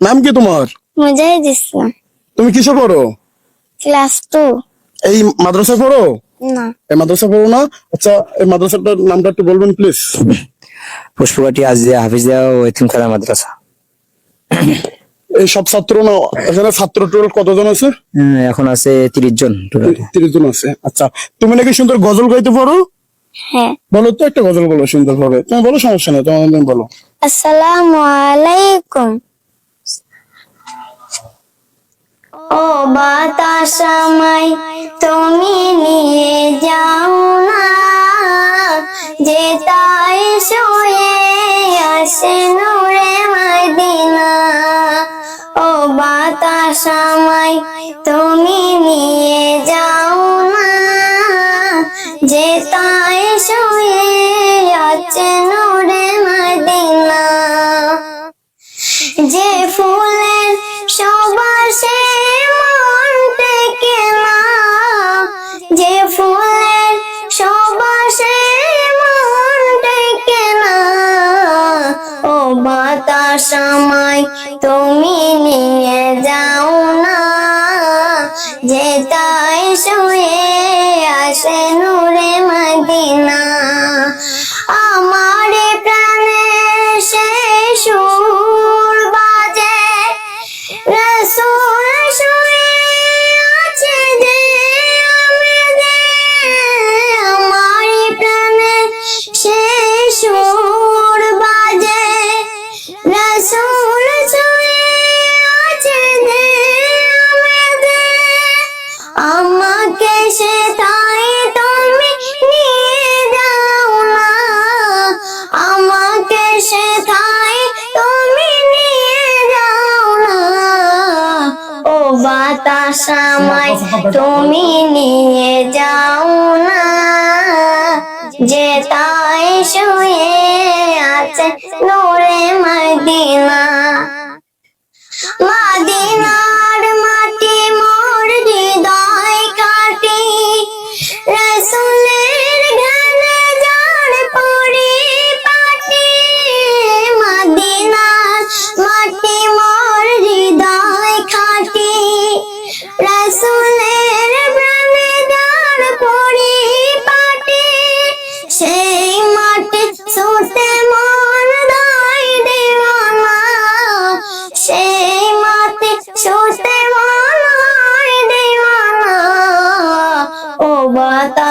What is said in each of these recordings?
নাম কি তোমার? মুজাহিদ ইসলাম তুমি কিসে পড়ো? Class two. এই মাদ্রাসায় পড়ো? না। এই মাদ্রাসা পড়ো না? আচ্ছা এই মাদ্রাসাটার নামটা একটু বলবেন প্লিজ আজিয়া হাফিজিয়া ও এতিমখানা মাদ্রাসা। এই সব ছাত্র না এখানে ছাত্র টোটাল কতজন আছে? এখন আছে তিরিশ জন তিরিশ জন আছে আচ্ছা। তুমি নাকি সুন্দর গজল গাইতে পারো? হ্যাঁ। বলো তো একটা গজল বলো সুন্দর ভাবে তুমি বলো সমস্যা নেই তোমার বলো। আসসালামু আলাইকুম। ও বাতাস তুমি নিয়ে যাও না। যে তাই শুয়ে আসে নূরে মদিনা। ও বাতাস তুমি নিয়ে যাও না। যে তাই শুয়ে আছে নূরে মদিনা। যে ফুলের সবাসে মন বাতাস আমায় তুমি নিয়ে যাও না যে তাই শুয়ে আসে নূরে। আমাকে সে তুমি নিয়ে না আমাকে সে তুমি নিয়ে যাও না। ও বাতাস তুমি নিয়ে যাও না। যে তাই শুয়ে আছে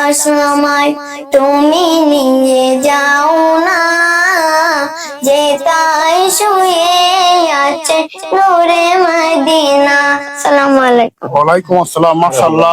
বাতাস আমায় তুমি নিয়ে যাও না, যে তাই শুয়ে আছে নূরে মদিনা। সালাম আলাইকুম। ওয়ালাইকুম আসসালাম, মাশাআল্লাহ।